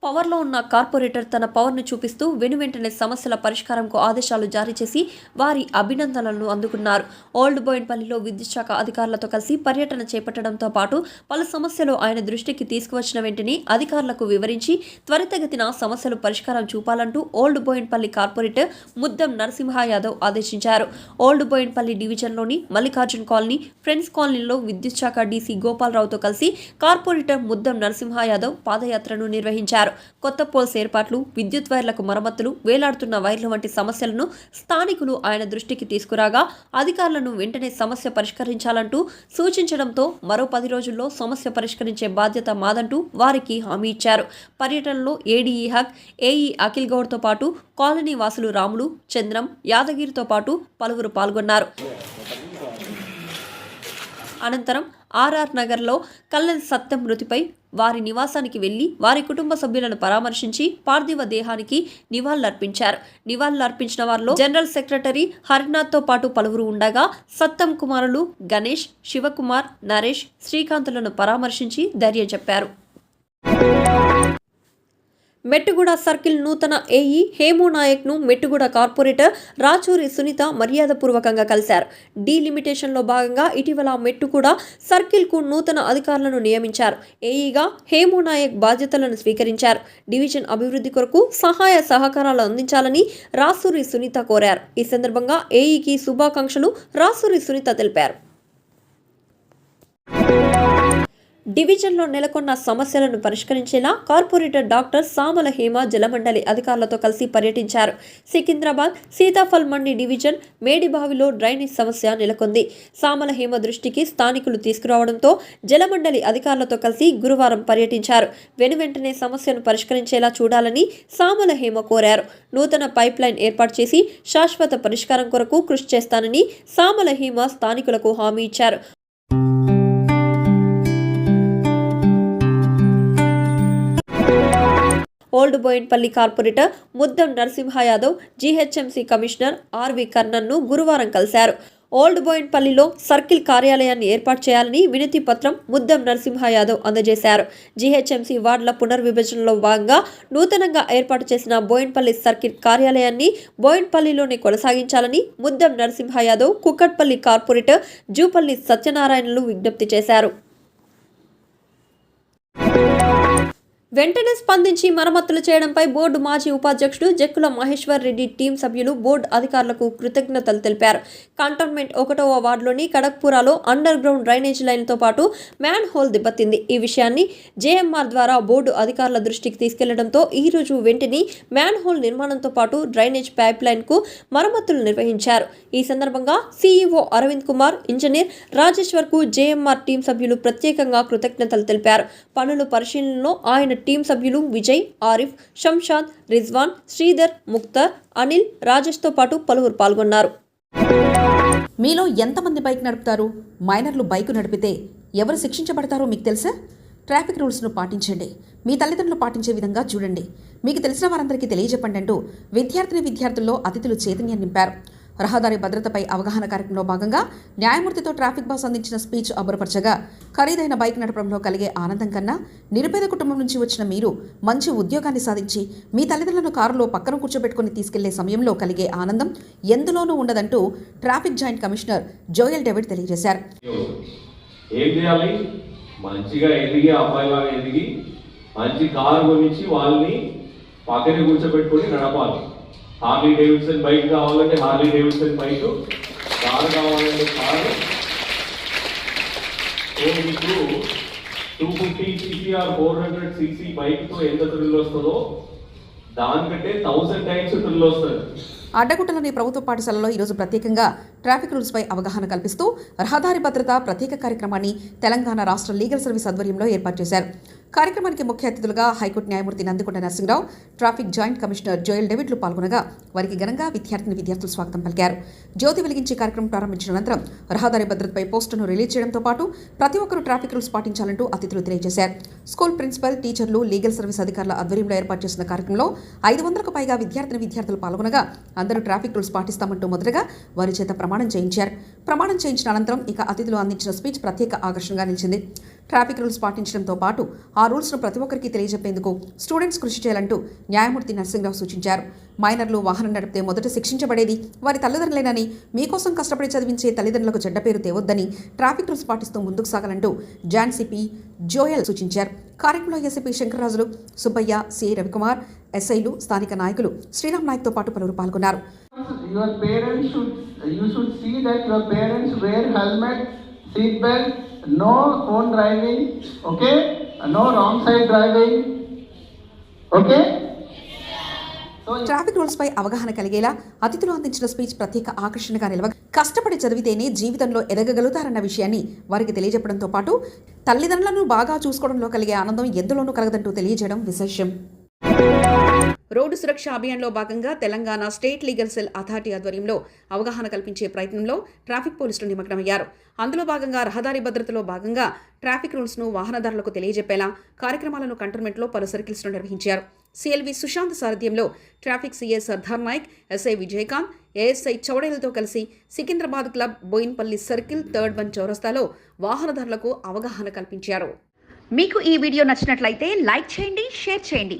పవర్లో ఉన్న కార్పొరేటర్ తన పవర్ను చూపిస్తూ వెనువెంటనే సమస్యల పరిష్కారంకు ఆదేశాలు జారీ చేసి వారి అభినందనలను అందుకున్నారు. ఓల్డ్ బోయిన్పల్లిలో విద్యుత్ శాఖ అధికారులతో కలిసి పర్యటన చేపట్టడంతో పాటు పలు సమస్యలు ఆయన దృష్టికి తీసుకువచ్చిన వెంటనే అధికారులకు వివరించి త్వరితగతిన సమస్యలు పరిష్కారం చూపాలంటూ ఓల్డ్ బోయిన్పల్లి కార్పొరేటర్ ముద్దం నరసింహ యాదవ్ ఆదేశించారు. ఓల్డ్ బోయిన్పల్లి డివిజన్లోని మల్లికార్జున్ కాలనీ ఫ్రెండ్స్ కాలనీలో విద్యుత్ శాఖ డీసీ గోపాలరావుతో కలిసి కార్పొరేటర్ ముద్దం నరసింహ యాదవ్ పాదయాత్రను నిర్వహించారు. కొత్త పోల్స్ ఏర్పాట్లు విద్యుత్ వైర్లకు మరమ్మతులు వేలాడుతున్న వైర్ల వంటి సమస్యలను స్థానికులు ఆయన దృష్టికి తీసుకురాగా అధికారులను వెంటనే సమస్య పరిష్కరించాలంటూ సూచించడంతో మరో పది రోజుల్లో సమస్య పరిష్కరించే బాధ్యత మాదంటూ వారికి హామీ ఇచ్చారు. పర్యటనలో ఏడీఈ హక్ ఏఈ అఖిల్ గౌడ్తో పాటు కాలనీ వాసులు రాములు చంద్రం యాదగిరితో పాటు పలువురు పాల్గొన్నారు. అనంతరం ఆర్ఆర్ నగర్లో కల్లెన్ సత్యం మృతిపై వారి నివాసానికి వెళ్ళి వారి కుటుంబ సభ్యులను పరామర్శించి పార్థివ దేహానికి నివాళులర్పించారు. నివాళులర్పించిన వారిలో జనరల్ సెక్రటరీ హరినాథ్తో పాటు పలువురు ఉండగా సత్తం కుమారులు గణేష్ శివకుమార్ నరేష్ శ్రీకాంతులను పరామర్శించి ధైర్యం చెప్పారు. మెట్టుగూడ సర్కిల్ నూతన ఏఈ హేము నాయక్ను మెట్టుగూడ కార్పొరేటర్ రాచూరి సునీత మర్యాదపూర్వకంగా కలిశారు. డీలిమిటేషన్లో భాగంగా ఇటీవల మెట్టుగూడ సర్కిల్కు నూతన అధికారులను నియమించారు. ఏఈగా హేము నాయక్ బాధ్యతలను స్వీకరించారు. డివిజన్ అభివృద్ధి కొరకు సహాయ సహకారాలు అందించాలని రాసూరి సునీత కోరారు. ఈ సందర్భంగా ఏఈకి శుభాకాంక్షలు రాసూరి సునీత తెలిపారు. డివిజన్లో నెలకొన్న సమస్యలను పరిష్కరించేలా కార్పొరేటర్ డాక్టర్ సామల హేమ జలమండలి అధికారులతో కలిసి పర్యటించారు. సికింద్రాబాద్ సీతాఫల్ మండి డివిజన్ మేడిబావిలో డ్రైనేజ్ సమస్య నెలకొంది. సామల హేమ దృష్టికి స్థానికులు తీసుకురావడంతో జలమండలి అధికారులతో కలిసి గురువారం పర్యటించారు. వెనువెంటనే సమస్యను పరిష్కరించేలా చూడాలని సామల హేమ కోరారు. నూతన పైప్ లైన్ ఏర్పాటు చేసి శాశ్వత పరిష్కారం కొరకు కృషి చేస్తానని సామల హేమ స్థానికులకు హామీ ఇచ్చారు. Old Boinpally corporator Muddam Narasimha Yadav GHMC commissioner RV కర్ణన్ను గురువారం కలిశారు. ఓల్డ్ బోయిన్పల్లిలో సర్కిల్ కార్యాలయాన్ని ఏర్పాటు చేయాలని వినతి పత్రం ముద్దం నరసింహ యాదవ్ అందజేశారు. జీహెచ్ఎంసీ వార్డుల పునర్విభజనలో భాగంగా నూతనంగా ఏర్పాటు చేసిన బోయిన్పల్లి సర్కిల్ కార్యాలయాన్ని బోయిన్పల్లిలోనే కొనసాగించాలని ముద్దం నరసింహ యాదవ్ కుక్కట్పల్లి కార్పొరేటర్ జూపల్లి సత్యనారాయణలు విజ్ఞప్తి చేశారు. వెంటనే స్పందించి మరమ్మతులు చేయడంపై బోర్డు మాజీ ఉపాధ్యక్షుడు జక్కుల మహేశ్వర్ రెడ్డి టీం సభ్యులు బోర్డు అధికారులకు కృతజ్ఞతలు తెలిపారు. కంటోన్మెంట్ ఒకటవ వార్డులోని కడక్పురాలో అండర్ గ్రౌండ్ డ్రైనేజ్ లైన్తో పాటు మ్యాన్ హోల్ దెబ్బతింది. ఈ విషయాన్ని జేఎంఆర్ ద్వారా బోర్డు అధికారుల దృష్టికి తీసుకెళ్ళడంతో ఈ రోజు వెంటనే మ్యాన్ హోల్ నిర్మాణంతో పాటు డ్రైనేజ్ పైప్ లైన్కు మరమ్మతులు నిర్వహించారు. ఈ సందర్భంగా సీఈఓ అరవింద్ కుమార్ ఇంజనీర్ రాజేశ్వర్కు జేఎంఆర్ టీం సభ్యులు ప్రత్యేకంగా కృతజ్ఞతలు తెలిపారు. పనుల పరిశీలనలో ఆయన టీం సభ్యులు విజయ్ ఆరిఫ్ షంషాద్ రిజ్వాన్ శ్రీధర్ ముక్తార్ అనిల్ రాజేష్తో పాటు పలువురు పాల్గొన్నారు. మీలో ఎంతమంది బైక్ నడుపుతారు? మైనర్లు బైకు నడిపితే ఎవరు శిక్షించబడతారో మీకు తెలుసా? ట్రాఫిక్ రూల్స్ను పాటించండి. మీ తల్లిదండ్రులు పాటించే విధంగా చూడండి. మీకు తెలిసిన వారందరికీ తెలియజెప్పండి అంటూ విద్యార్థిని విద్యార్థుల్లో అతిథులు చైతన్యం నింపారు. రహదారి భద్రతపై అవగాహన కార్యక్రమంలో భాగంగా న్యాయమూర్తితో ట్రాఫిక్ బాస్ అందించిన స్పీచ్ అబ్బురపరచగా ఖరీదైన బైక్ నడపడంలో కలిగే ఆనందం కన్నా నిరుపేద కుటుంబం నుంచి వచ్చిన మీరు మంచి ఉద్యోగాన్ని సాధించి మీ తల్లిదండ్రులను కారులో పక్కన కూర్చోబెట్టుకుని తీసుకెళ్ళే సమయంలో కలిగే ఆనందం ఎందులోనూ ఉండదంటూ traffic joint commissioner Joel David తెలియజేశారు. ఏం చేయాలి? మంచిగా ఎదిగి అబ్బాయిలాగా ఎదిగి మంచి కారు వాళ్ళని పక్కనే నడపాలి. హార్లీ డేవిడ్సన్ బైక్ కావాలంటే హార్లీ డేవిడ్సన్ బైక్ కార్ కావాలంటే కార్ సో మీకు two fifty CC or four hundred CC బైక్తో ఎంత థ్రిల్ వస్తుందో దానికంటే థౌసండ్ టైమ్స్ థ్రిల్ వస్తుంది. అడ్డగుట్టలోని ప్రభుత్వ పాఠశాలలో ఈరోజు ప్రత్యేకంగా ట్రాఫిక్ రూల్స్పై అవగాహన కల్పిస్తూ రహదారి భద్రత ప్రత్యేక కార్యక్రమాన్ని తెలంగాణ రాష్ట్ర లీగల్ సర్వీస్ ఆధ్వర్యంలో ఏర్పాటు చేశారు. కార్యక్రమానికి ముఖ్య అతిథులుగా హైకోర్టు న్యాయమూర్తి Nandikonda Narasimharao traffic joint commissioner Joel డేవిడ్లు పాల్గొనగా వారికి ఘనంగా విద్యార్థిని విద్యార్థులు స్వాగతం పలికారు. జ్యోతి వెలిగించి కార్యక్రమం ప్రారంభించిన అనంతరం రహదారి భద్రతపై పోస్టును రిలీజ్ చేయడంతో పాటు ప్రతి ఒక్కరూ ట్రాఫిక్ రూల్స్ పాటించాలంటూ అతిథులు తెలియజేశారు. స్కూల్ ప్రిన్సిపల్ టీచర్లు లీగల్ సర్వీస్ అధికారుల ఆధ్వర్యంలో ఏర్పాటు చేసిన కార్యక్రమంలో ఐదు వందలకు పైగా విద్యార్థిని విద్యార్థులు పాల్గొనగా అందరూ ట్రాఫిక్ రూల్స్ పాటిస్తామంటూ మొదటగా వారి చేత ప్రమాణం చేయించారు. ప్రమాణం చేయించిన అనంతరం ఇక అతిథులు అందించిన స్పీచ్ ప్రత్యేక ఆకర్షణగా నిలిచింది. ట్రాఫిక్ రూల్స్ పాటించడంతో పాటు ఆ రూల్స్ను ప్రతి ఒక్కరికి తెలియజెప్పేందుకు స్టూడెంట్స్ కృషి చేయాలంటూ న్యాయమూర్తి నరసింహరావు సూచించారు. మైనర్లు వాహనం నడిపితే మొదట శిక్షించబడేది వారి తల్లిదండ్రులేనని మీకోసం కష్టపడి చదివించే తల్లిదండ్రులకు చెడ్డ పేరు తేవద్దని ట్రాఫిక్ రూల్స్ పాటిస్తూ ముందుకు సాగాలంటూ జాన్ సిపి జోయల్ సూచించారు. కార్యక్రమంలో ఎస్ఐపీ శంకర్రాజులు సుబ్బయ్య సి రవికుమార్ ఎస్ఐలు స్థానిక నాయకులు శ్రీరామ్ నాయక్తో పాటు పలువురు పాల్గొన్నారు. Your parents should you should see that your parents wear helmet seat belt no phone driving okay? No wrong side driving okay? Traffic rules పై అవగాహన కలిగేలా అతిథులు అందించిన స్పీచ్ ప్రత్యేక ఆకర్షణగా నిలవ కష్టపడి చదివితేనే జీవితంలో ఎదగగలుగుతారన్న విషయాన్ని వారికి తెలియజెప్పడంతో పాటు తల్లిదండ్రులను బాగా చూసుకోవడంలో కలిగే ఆనందం ఎందులోనూ కలగదంటూ తెలియజేయడం విశేషం. రోడ్డు సురక్ష అభియాన్లో భాగంగా Telangana state legal cell authority ఆధ్వర్యంలో అవగాహన కల్పించే ప్రయత్నంలో ట్రాఫిక్ పోలీసులు నిమగ్నమయ్యారు. అందులో భాగంగా రహదారి భద్రతలో భాగంగా ట్రాఫిక్ రూల్స్ను వాహనదారులకు తెలియజెప్పేలా కార్యక్రమాలను కంటోన్మెంట్లో పలు సర్కిల్స్ను నిర్వహించారు. సిఎల్వి సుశాంత్ సారథ్యంలో traffic CA Sardar Nayak SI Vijayakanth ASI చౌడేలతో కలిసి Secunderabad club Boinpally circle third one చౌరస్తాలో వాహనదారులకు అవగాహన కల్పించారు. మీకు ఈ వీడియో నచ్చినట్లయితే లైక్ చేయండి షేర్ చేయండి.